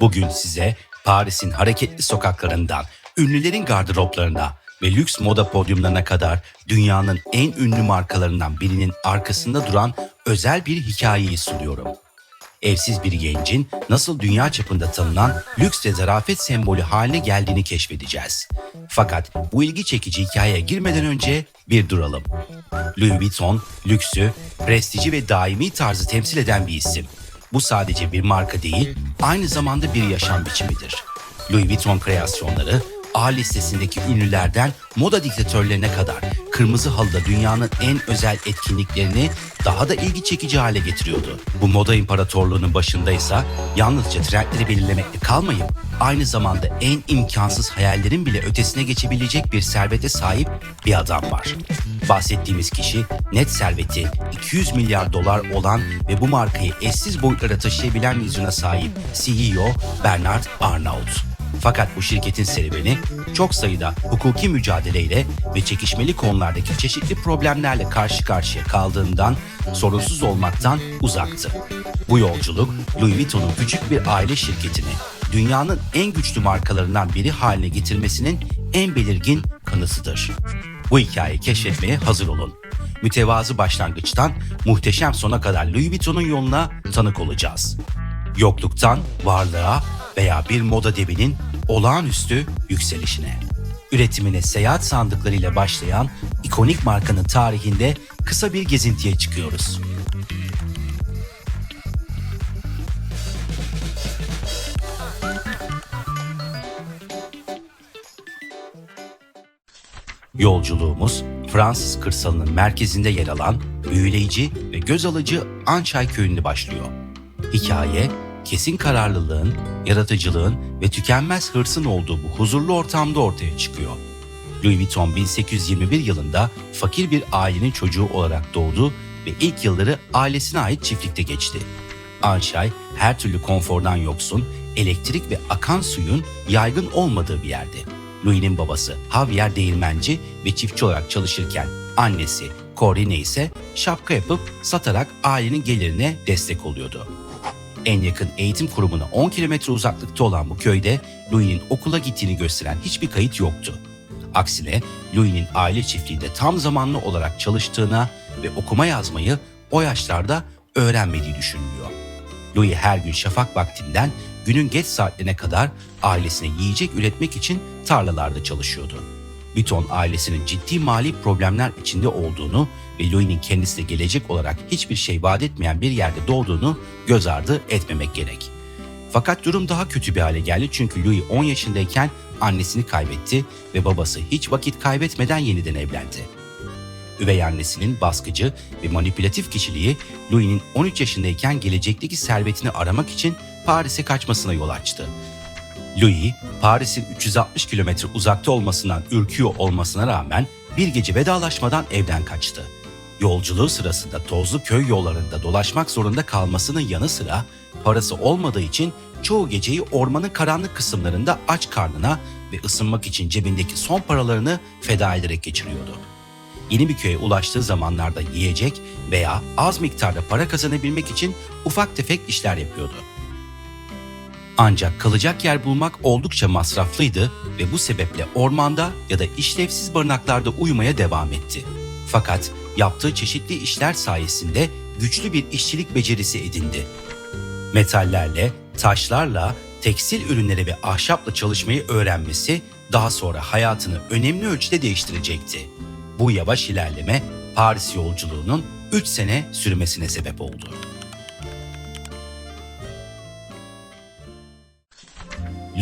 Bugün size Paris'in hareketli sokaklarından, ünlülerin gardıroplarına ve lüks moda podyumlarına kadar dünyanın en ünlü markalarından birinin arkasında duran özel bir hikayeyi sunuyorum. Evsiz bir gencin nasıl dünya çapında tanınan lüks ve zarafet sembolü haline geldiğini keşfedeceğiz. Fakat bu ilgi çekici hikayeye girmeden önce bir duralım. Louis Vuitton, lüksü, prestiji ve daimi tarzı temsil eden bir isim. Bu sadece bir marka değil, aynı zamanda bir yaşam biçimidir. Louis Vuitton kreasyonları, A listesindeki ünlülerden moda diktatörlerine kadar kırmızı halıda dünyanın en özel etkinliklerini daha da ilgi çekici hale getiriyordu. Bu moda imparatorluğunun başındaysa yalnızca trendleri belirlemekle kalmayıp aynı zamanda en imkansız hayallerin bile ötesine geçebilecek bir servete sahip bir adam var. Bahsettiğimiz kişi net serveti 200 milyar dolar olan ve bu markayı eşsiz boyutlara taşıyabilen vizyona sahip CEO Bernard Arnault. Fakat bu şirketin serüveni çok sayıda hukuki mücadeleyle ve çekişmeli konulardaki çeşitli problemlerle karşı karşıya kaldığından sorunsuz olmaktan uzaktı. Bu yolculuk Louis Vuitton'un küçük bir aile şirketini dünyanın en güçlü markalarından biri haline getirmesinin en belirgin kanıtıdır. Bu hikayeyi keşfetmeye hazır olun. Mütevazı başlangıçtan muhteşem sona kadar Louis Vuitton'un yoluna tanık olacağız. Yokluktan varlığa veya bir moda devinin olağanüstü yükselişine. Üretimine seyahat sandıklarıyla başlayan ikonik markanın tarihinde kısa bir gezintiye çıkıyoruz. Yolculuğumuz Fransız kırsalının merkezinde yer alan büyüleyici ve göz alıcı Ançay köyünde başlıyor. Hikaye, kesin kararlılığın, yaratıcılığın ve tükenmez hırsın olduğu bu huzurlu ortamda ortaya çıkıyor. Louis Vuitton 1821 yılında fakir bir ailenin çocuğu olarak doğdu ve ilk yılları ailesine ait çiftlikte geçti. Anşay her türlü konfordan yoksun, elektrik ve akan suyun yaygın olmadığı bir yerdi. Louis'nin babası Javier değirmenci ve çiftçi olarak çalışırken annesi Corinne ise şapka yapıp satarak ailenin gelirine destek oluyordu. En yakın eğitim kurumuna 10 kilometre uzaklıkta olan bu köyde Louis'nin okula gittiğini gösteren hiçbir kayıt yoktu. Aksine Louis'nin aile çiftliğinde tam zamanlı olarak çalıştığına ve okuma yazmayı o yaşlarda öğrenmediği düşünülüyor. Louis her gün şafak vaktinden günün geç saatlerine kadar ailesine yiyecek üretmek için tarlalarda çalışıyordu. Vuitton ailesinin ciddi mali problemler içinde olduğunu ve Louis'nin kendisine gelecek olarak hiçbir şey vaat etmeyen bir yerde doğduğunu göz ardı etmemek gerek. Fakat durum daha kötü bir hale geldi çünkü Louis 10 yaşındayken annesini kaybetti ve babası hiç vakit kaybetmeden yeniden evlendi. Üvey annesinin baskıcı ve manipülatif kişiliği Louis'nin 13 yaşındayken gelecekteki servetini aramak için Paris'e kaçmasına yol açtı. Louis, Paris'in 360 kilometre uzakta olmasından ürküyor olmasına rağmen bir gece vedalaşmadan evden kaçtı. Yolculuğu sırasında tozlu köy yollarında dolaşmak zorunda kalmasının yanı sıra parası olmadığı için çoğu geceyi ormanın karanlık kısımlarında aç karnına ve ısınmak için cebindeki son paralarını feda ederek geçiriyordu. Yeni bir köye ulaştığı zamanlarda yiyecek veya az miktarda para kazanabilmek için ufak tefek işler yapıyordu. Ancak kalacak yer bulmak oldukça masraflıydı ve bu sebeple ormanda ya da işlevsiz barınaklarda uyumaya devam etti. Fakat yaptığı çeşitli işler sayesinde güçlü bir işçilik becerisi edindi. Metallerle, taşlarla, tekstil ürünleri ve ahşapla çalışmayı öğrenmesi daha sonra hayatını önemli ölçüde değiştirecekti. Bu yavaş ilerleme Paris yolculuğunun 3 sene sürmesine sebep oldu.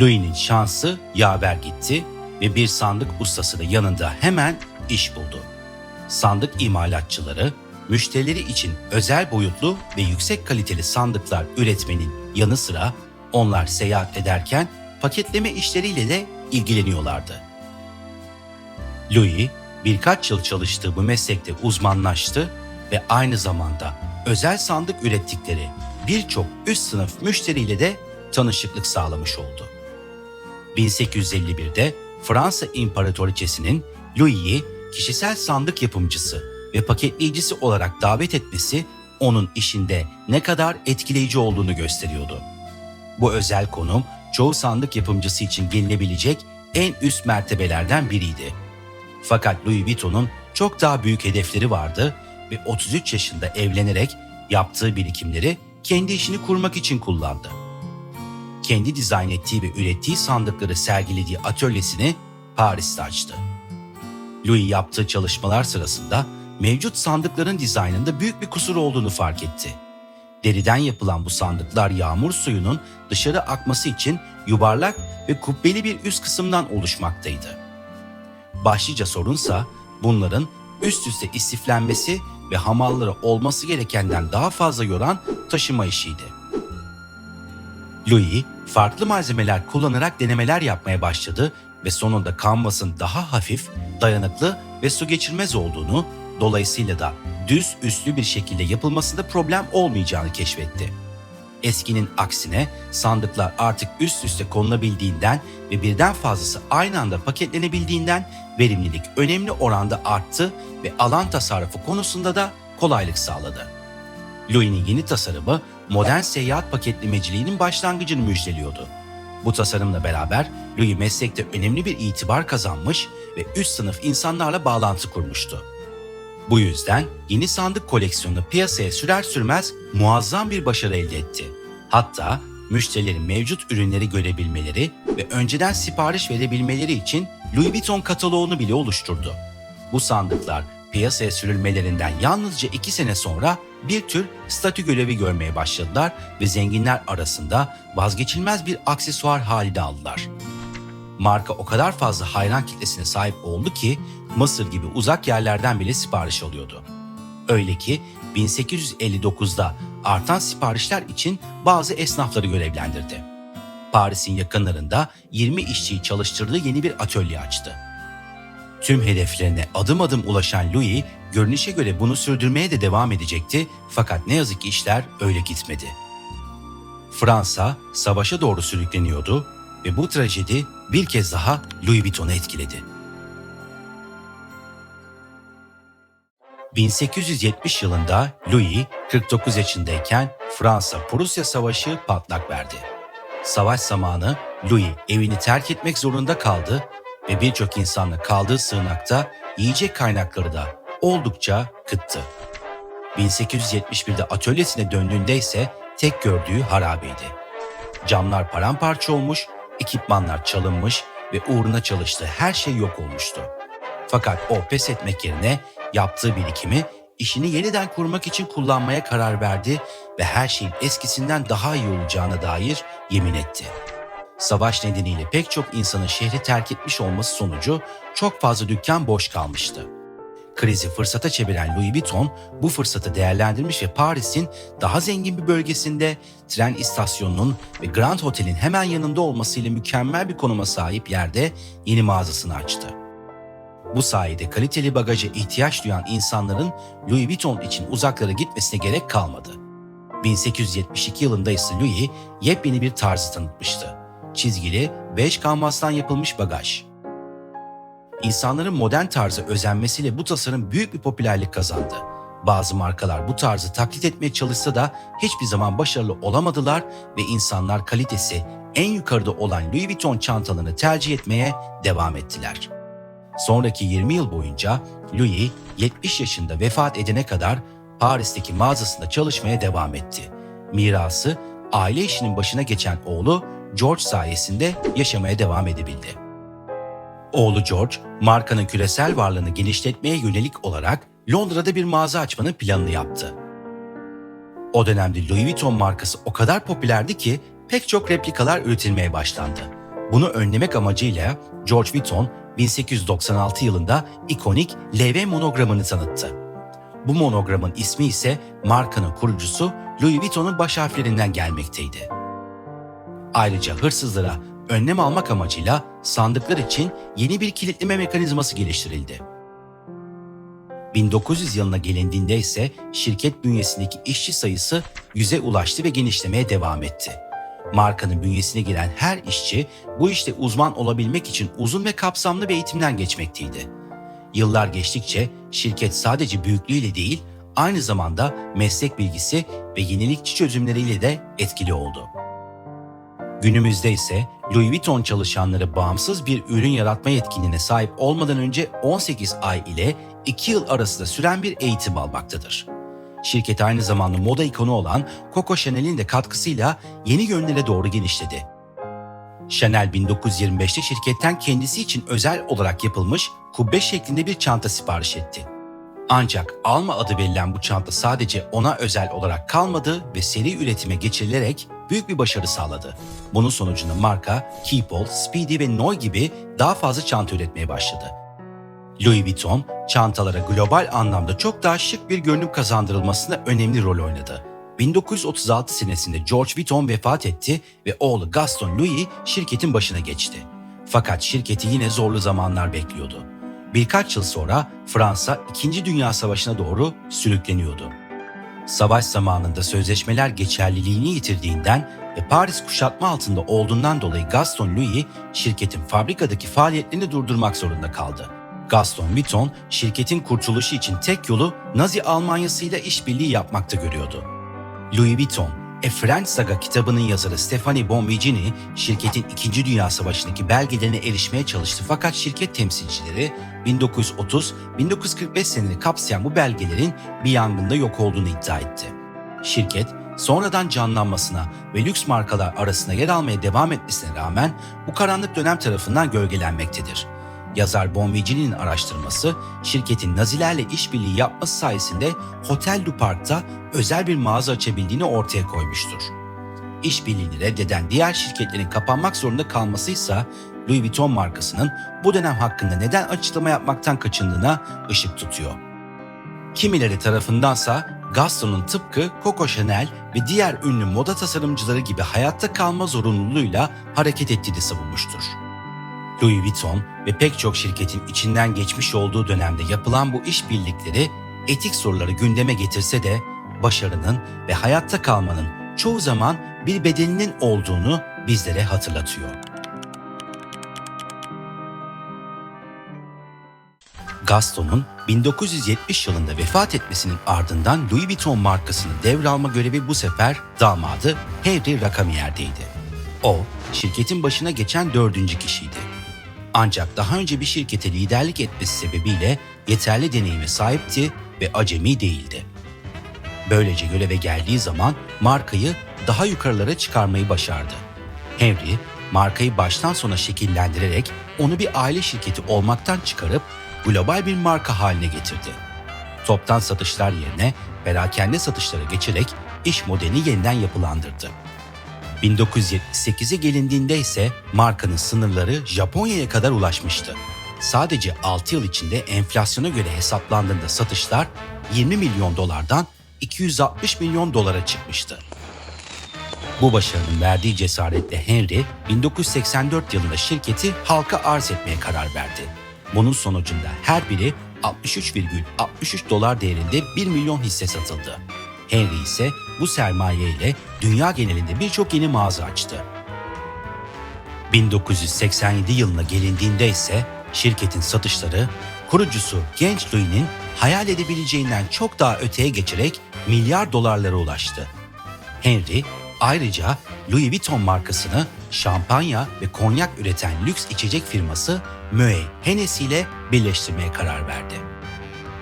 Louis'nin şansı yaver gitti ve bir sandık ustası da yanında hemen iş buldu. Sandık imalatçıları müşterileri için özel boyutlu ve yüksek kaliteli sandıklar üretmenin yanı sıra onlar seyahat ederken paketleme işleriyle de ilgileniyorlardı. Louis birkaç yıl çalıştığı bu meslekte uzmanlaştı ve aynı zamanda özel sandık ürettikleri birçok üst sınıf müşteriyle de tanışıklık sağlamış oldu. 1851'de Fransa İmparatoriçesi'nin Louis'i kişisel sandık yapımcısı ve paketleyicisi olarak davet etmesi onun işinde ne kadar etkileyici olduğunu gösteriyordu. Bu özel konum çoğu sandık yapımcısı için gelinebilecek en üst mertebelerden biriydi. Fakat Louis Vuitton'un çok daha büyük hedefleri vardı ve 33 yaşında evlenerek yaptığı birikimleri kendi işini kurmak için kullandı. Kendi dizayn ettiği ve ürettiği sandıkları sergilediği atölyesini Paris'te açtı. Louis yaptığı çalışmalar sırasında mevcut sandıkların dizaynında büyük bir kusur olduğunu fark etti. Deriden yapılan bu sandıklar yağmur suyunun dışarı akması için yuvarlak ve kubbeli bir üst kısımdan oluşmaktaydı. Başlıca sorunsa bunların üst üste istiflenmesi ve hamalları olması gerekenden daha fazla yoran taşıma işiydi. Louis farklı malzemeler kullanarak denemeler yapmaya başladı ve sonunda kanvasın daha hafif, dayanıklı ve su geçirmez olduğunu, dolayısıyla da düz üstlü bir şekilde yapılmasında problem olmayacağını keşfetti. Eskinin aksine sandıklar artık üst üste konulabildiğinden ve birden fazlası aynı anda paketlenebildiğinden verimlilik önemli oranda arttı ve alan tasarrufu konusunda da kolaylık sağladı. Louis'nin yeni tasarımı modern seyahat paketlemeciliğinin başlangıcını müjdeliyordu. Bu tasarımla beraber Louis meslekte önemli bir itibar kazanmış ve üst sınıf insanlarla bağlantı kurmuştu. Bu yüzden yeni sandık koleksiyonunu piyasaya sürer sürmez muazzam bir başarı elde etti. Hatta müşterilerin mevcut ürünleri görebilmeleri ve önceden sipariş verebilmeleri için Louis Vuitton kataloğunu bile oluşturdu. Bu sandıklar piyasaya sürülmelerinden yalnızca iki sene sonra bir tür statü görevi görmeye başladılar ve zenginler arasında vazgeçilmez bir aksesuar haline aldılar. Marka o kadar fazla hayran kitlesine sahip oldu ki Mısır gibi uzak yerlerden bile sipariş alıyordu. Öyle ki 1859'da artan siparişler için bazı esnafları görevlendirdi. Paris'in yakınlarında 20 işçiyi çalıştırdığı yeni bir atölye açtı. Tüm hedeflerine adım adım ulaşan Louis, görünüşe göre bunu sürdürmeye de devam edecekti fakat ne yazık ki işler öyle gitmedi. Fransa savaşa doğru sürükleniyordu ve bu trajedi bir kez daha Louis Vuitton'u etkiledi. 1870 yılında Louis 49 yaşındayken Fransa-Prusya Savaşı patlak verdi. Savaş zamanı Louis evini terk etmek zorunda kaldı ve birçok insanla kaldığı sığınakta yiyecek kaynakları da oldukça kıttı. 1871'de atölyesine döndüğünde ise tek gördüğü harabeydi. Camlar paramparça olmuş, ekipmanlar çalınmış ve uğruna çalıştığı her şey yok olmuştu. Fakat o pes etmek yerine yaptığı birikimi işini yeniden kurmak için kullanmaya karar verdi ve her şeyin eskisinden daha iyi olacağına dair yemin etti. Savaş nedeniyle pek çok insanın şehri terk etmiş olması sonucu çok fazla dükkan boş kalmıştı. Krizi fırsata çeviren Louis Vuitton bu fırsatı değerlendirmiş ve Paris'in daha zengin bir bölgesinde tren istasyonunun ve Grand Hotel'in hemen yanında olmasıyla mükemmel bir konuma sahip yerde yeni mağazasını açtı. Bu sayede kaliteli bagaja ihtiyaç duyan insanların Louis Vuitton için uzaklara gitmesine gerek kalmadı. 1872 yılında ise Louis yepyeni bir tarzı tanıtmıştı. Çizgili, beş kanvastan yapılmış bagaj. İnsanların modern tarzı özenmesiyle bu tasarım büyük bir popülerlik kazandı. Bazı markalar bu tarzı taklit etmeye çalışsa da hiçbir zaman başarılı olamadılar ve insanlar kalitesi en yukarıda olan Louis Vuitton çantalarını tercih etmeye devam ettiler. Sonraki 20 yıl boyunca Louis 70 yaşında vefat edene kadar Paris'teki mağazasında çalışmaya devam etti. Mirası aile işinin başına geçen oğlu George sayesinde yaşamaya devam edebildi. Oğlu George, markanın küresel varlığını genişletmeye yönelik olarak Londra'da bir mağaza açmanın planını yaptı. O dönemde Louis Vuitton markası o kadar popülerdi ki pek çok replikalar üretilmeye başlandı. Bunu önlemek amacıyla George Vuitton 1896 yılında ikonik LV monogramını tanıttı. Bu monogramın ismi ise markanın kurucusu Louis Vuitton'un baş harflerinden gelmekteydi. Ayrıca hırsızlara önlem almak amacıyla sandıklar için yeni bir kilitleme mekanizması geliştirildi. 1900 yılına gelindiğinde ise şirket bünyesindeki işçi sayısı 100'e ulaştı ve genişlemeye devam etti. Markanın bünyesine giren her işçi bu işte uzman olabilmek için uzun ve kapsamlı bir eğitimden geçmekteydi. Yıllar geçtikçe şirket sadece büyüklüğüyle değil, aynı zamanda meslek bilgisi ve yenilikçi çözümleriyle de etkili oldu. Günümüzde ise Louis Vuitton çalışanları bağımsız bir ürün yaratma yetkinliğine sahip olmadan önce 18 ay ile 2 yıl arasında süren bir eğitim almaktadır. Şirket aynı zamanda moda ikonu olan Coco Chanel'in de katkısıyla yeni yönlere doğru genişledi. Chanel 1925'te şirketten kendisi için özel olarak yapılmış kubbe şeklinde bir çanta sipariş etti. Ancak Alma adı verilen bu çanta sadece ona özel olarak kalmadı ve seri üretime geçirilerek büyük bir başarı sağladı. Bunun sonucunda marka Keepall, Speedy ve Noy gibi daha fazla çanta üretmeye başladı. Louis Vuitton, çantalara global anlamda çok daha şık bir görünüm kazandırılmasında önemli rol oynadı. 1936 senesinde George Vuitton vefat etti ve oğlu Gaston Louis şirketin başına geçti. Fakat şirketi yine zorlu zamanlar bekliyordu. Birkaç yıl sonra Fransa 2. Dünya Savaşı'na doğru sürükleniyordu. Savaş zamanında sözleşmeler geçerliliğini yitirdiğinden ve Paris kuşatma altında olduğundan dolayı Gaston Louis şirketin fabrikadaki faaliyetlerini durdurmak zorunda kaldı. Gaston Vuitton şirketin kurtuluşu için tek yolu Nazi Almanyası ile işbirliği yapmakta görüyordu. Louis Vuitton, A French Saga kitabının yazarı Stephanie Bonvicini şirketin 2. Dünya Savaşı'ndaki belgelerine erişmeye çalıştı fakat şirket temsilcileri 1930-1945 seneni kapsayan bu belgelerin bir yangında yok olduğunu iddia etti. Şirket sonradan canlanmasına ve lüks markalar arasında yer almaya devam etmesine rağmen bu karanlık dönem tarafından gölgelenmektedir. Yazar Bonvicini'nin araştırması, şirketin Nazilerle işbirliği yapması sayesinde Hotel du Park'ta özel bir mağaza açabildiğini ortaya koymuştur. İşbirliğini reddeden diğer şirketlerin kapanmak zorunda kalmasıysa Louis Vuitton markasının bu dönem hakkında neden açıklama yapmaktan kaçındığına ışık tutuyor. Kimileri tarafındansa Gaston'un tıpkı Coco Chanel ve diğer ünlü moda tasarımcıları gibi hayatta kalma zorunluluğuyla hareket ettiğini savunmuştur. Louis Vuitton ve pek çok şirketin içinden geçmiş olduğu dönemde yapılan bu işbirlikleri etik soruları gündeme getirse de başarının ve hayatta kalmanın çoğu zaman bir bedeninin olduğunu bizlere hatırlatıyor. Gaston'un 1970 yılında vefat etmesinin ardından Louis Vuitton markasını devralma görevi bu sefer damadı Henry Racamier'deydi. O, şirketin başına geçen dördüncü kişiydi. Ancak daha önce bir şirkete liderlik etmesi sebebiyle yeterli deneyime sahipti ve acemi değildi. Böylece göreve geldiği zaman markayı daha yukarılara çıkarmayı başardı. Henry, markayı baştan sona şekillendirerek onu bir aile şirketi olmaktan çıkarıp global bir marka haline getirdi. Toptan satışlar yerine perakende satışlara geçerek iş modelini yeniden yapılandırdı. 1978'e gelindiğinde ise markanın sınırları Japonya'ya kadar ulaşmıştı. Sadece 6 yıl içinde enflasyona göre hesaplandığında satışlar 20 milyon dolardan 260 milyon dolara çıkmıştı. Bu başarının verdiği cesaretle Henry 1984 yılında şirketi halka arz etmeye karar verdi. Bunun sonucunda her biri 63,63 dolar değerinde 1 milyon hisse satıldı. Henry ise bu sermaye ile dünya genelinde birçok yeni mağaza açtı. 1987 yılına gelindiğinde ise şirketin satışları kurucusu genç Louis'nin hayal edebileceğinden çok daha öteye geçerek milyar dolarlara ulaştı. Henry ayrıca Louis Vuitton markasını şampanya ve konyak üreten lüks içecek firması Moet Hennessy ile birleştirmeye karar verdi.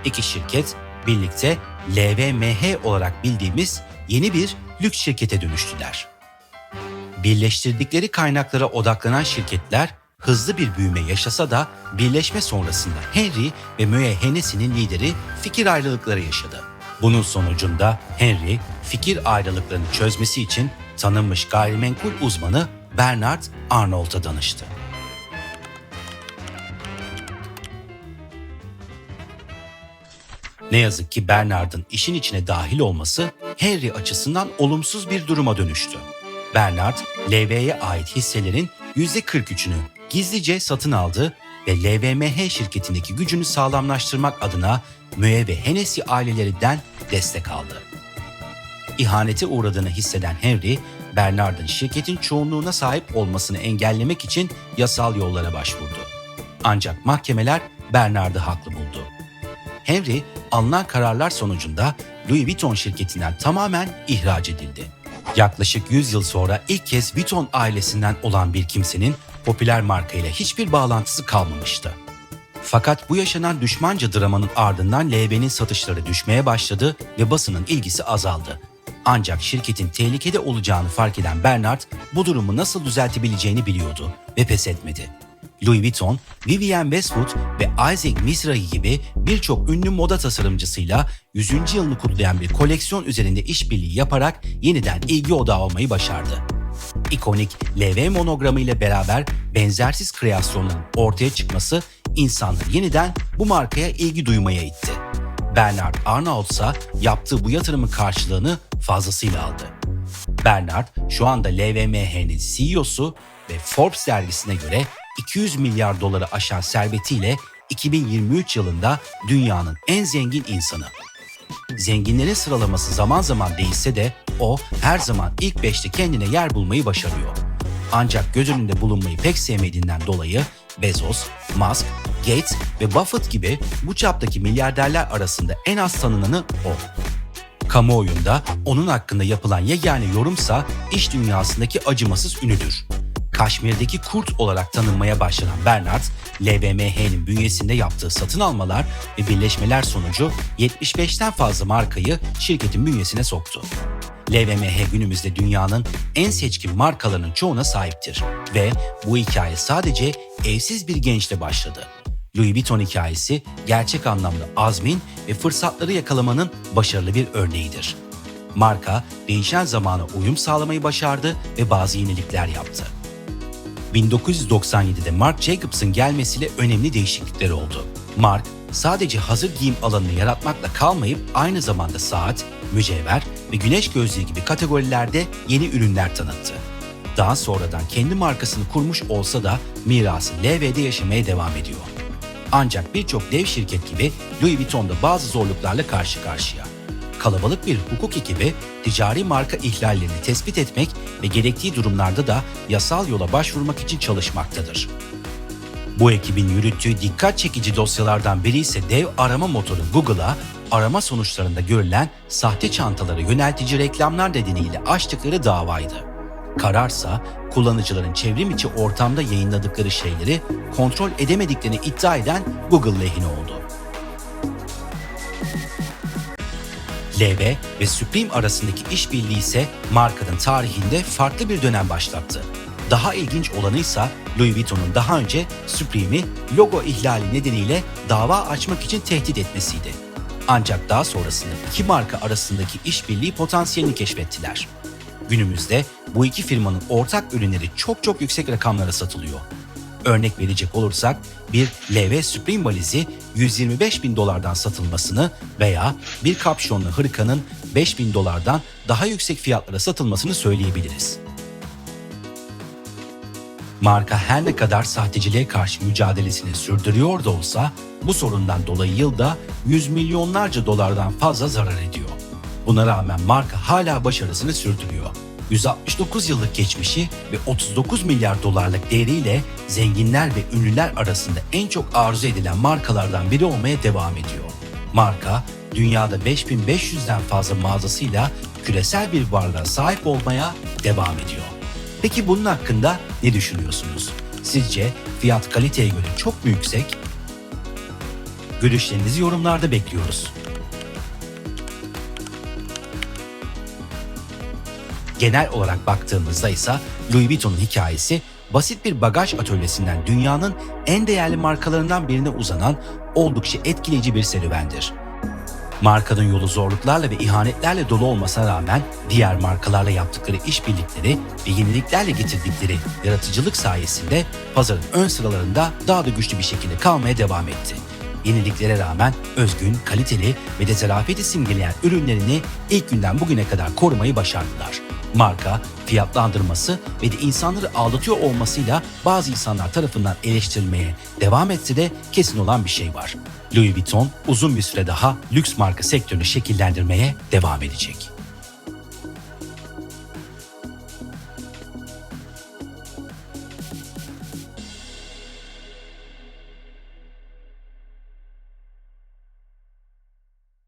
İki şirket birlikte LVMH olarak bildiğimiz yeni bir lüks şirkete dönüştüler. Birleştirdikleri kaynaklara odaklanan şirketler hızlı bir büyüme yaşasa da birleşme sonrasında Henry ve Moet Hennessy'nin lideri fikir ayrılıkları yaşadı. Bunun sonucunda Henry fikir ayrılıklarını çözmesi için tanınmış gayrimenkul uzmanı Bernard Arnold'a danıştı. Ne yazık ki Bernard'ın işin içine dahil olması Henry açısından olumsuz bir duruma dönüştü. Bernard, LV'ye ait hisselerin %43'ünü gizlice satın aldı ve LVMH şirketindeki gücünü sağlamlaştırmak adına Müe ve Hennessy ailelerinden destek aldı. İhanete uğradığını hisseden Henry, Bernard'ın şirketin çoğunluğuna sahip olmasını engellemek için yasal yollara başvurdu. Ancak mahkemeler Bernard'ı haklı buldu. Henry alınan kararlar sonucunda Louis Vuitton şirketinden tamamen ihraç edildi. Yaklaşık 100 yıl sonra ilk kez Vuitton ailesinden olan bir kimsenin popüler markayla hiçbir bağlantısı kalmamıştı. Fakat bu yaşanan düşmanca dramanın ardından LV'nin satışları düşmeye başladı ve basının ilgisi azaldı. Ancak şirketin tehlikede olacağını fark eden Bernard bu durumu nasıl düzeltebileceğini biliyordu ve pes etmedi. Louis Vuitton, Vivienne Westwood ve Isaac Mizrahi gibi birçok ünlü moda tasarımcısıyla 100. yılını kutlayan bir koleksiyon üzerinde işbirliği yaparak yeniden ilgi odağı olmayı başardı. İkonik LV monogramı ile beraber benzersiz kreasyonların ortaya çıkması insanları yeniden bu markaya ilgi duymaya itti. Bernard Arnault ise yaptığı bu yatırımın karşılığını fazlasıyla aldı. Bernard şu anda LVMH'nin CEO'su ve Forbes dergisine göre 200 milyar doları aşan servetiyle 2023 yılında dünyanın en zengin insanı. Zenginlerin sıralaması zaman zaman değişse de o her zaman ilk 5'te kendine yer bulmayı başarıyor. Ancak göz önünde bulunmayı pek sevmediğinden dolayı Bezos, Musk, Gates ve Buffett gibi bu çaptaki milyarderler arasında en az tanınanı o. Kamuoyunda onun hakkında yapılan yegane yorumsa iş dünyasındaki acımasız ünüdür. Kaşmir'deki kurt olarak tanınmaya başlanan Bernard, LVMH'nin bünyesinde yaptığı satın almalar ve birleşmeler sonucu 75'ten fazla markayı şirketin bünyesine soktu. LVMH günümüzde dünyanın en seçkin markalarının çoğuna sahiptir ve bu hikaye sadece evsiz bir gençle başladı. Louis Vuitton hikayesi gerçek anlamda azmin ve fırsatları yakalamanın başarılı bir örneğidir. Marka değişen zamana uyum sağlamayı başardı ve bazı yenilikler yaptı. 1997'de Marc Jacobs'ın gelmesiyle önemli değişiklikler oldu. Marc sadece hazır giyim alanını yaratmakla kalmayıp aynı zamanda saat, mücevher ve güneş gözlüğü gibi kategorilerde yeni ürünler tanıttı. Daha sonradan kendi markasını kurmuş olsa da mirası LV'de yaşamaya devam ediyor. Ancak birçok dev şirket gibi Louis Vuitton da bazı zorluklarla karşı karşıya. Kalabalık bir hukuk ekibi ticari marka ihlallerini tespit etmek ve gerektiği durumlarda da yasal yola başvurmak için çalışmaktadır. Bu ekibin yürüttüğü dikkat çekici dosyalardan biri ise dev arama motoru Google'a arama sonuçlarında görülen sahte çantalara yöneltici reklamlar nedeniyle açtıkları davaydı. Kararsa kullanıcıların çevrim içi ortamda yayınladıkları şeyleri kontrol edemediklerini iddia eden Google lehine oldu. LV ve Supreme arasındaki işbirliği ise markanın tarihinde farklı bir dönem başlattı. Daha ilginç olanı ise Louis Vuitton'un daha önce Supreme'i logo ihlali nedeniyle dava açmak için tehdit etmesiydi. Ancak daha sonrasında iki marka arasındaki işbirliği potansiyelini keşfettiler. Günümüzde bu iki firmanın ortak ürünleri çok çok yüksek rakamlara satılıyor. Örnek verecek olursak bir LV Supreme valizi 125 bin dolardan satılmasını veya bir kapşonlu hırkanın 5 bin dolardan daha yüksek fiyatlara satılmasını söyleyebiliriz. Marka her ne kadar sahteciliğe karşı mücadelesini sürdürüyor da olsa bu sorundan dolayı yılda 100 milyonlarca dolardan fazla zarar ediyor. Buna rağmen marka hala başarısını sürdürüyor. 169 yıllık geçmişi ve 39 milyar dolarlık değeriyle zenginler ve ünlüler arasında en çok arzu edilen markalardan biri olmaya devam ediyor. Marka, dünyada 5500'den fazla mağazasıyla küresel bir varlığa sahip olmaya devam ediyor. Peki bunun hakkında ne düşünüyorsunuz? Sizce fiyat kaliteye göre çok mu yüksek? Görüşlerinizi yorumlarda bekliyoruz. Genel olarak baktığımızda ise Louis Vuitton'un hikayesi basit bir bagaj atölyesinden dünyanın en değerli markalarından birine uzanan oldukça etkileyici bir serüvendir. Markanın yolu zorluklarla ve ihanetlerle dolu olmasına rağmen diğer markalarla yaptıkları işbirlikleri ve yeniliklerle getirdikleri yaratıcılık sayesinde pazarın ön sıralarında daha da güçlü bir şekilde kalmaya devam etti. Yeniliklere rağmen özgün, kaliteli ve de zarafeti simgeleyen ürünlerini ilk günden bugüne kadar korumayı başardılar. Marka, fiyatlandırması ve de insanları aldatıyor olmasıyla bazı insanlar tarafından eleştirilmeye devam etse de kesin olan bir şey var. Louis Vuitton uzun bir süre daha lüks marka sektörünü şekillendirmeye devam edecek.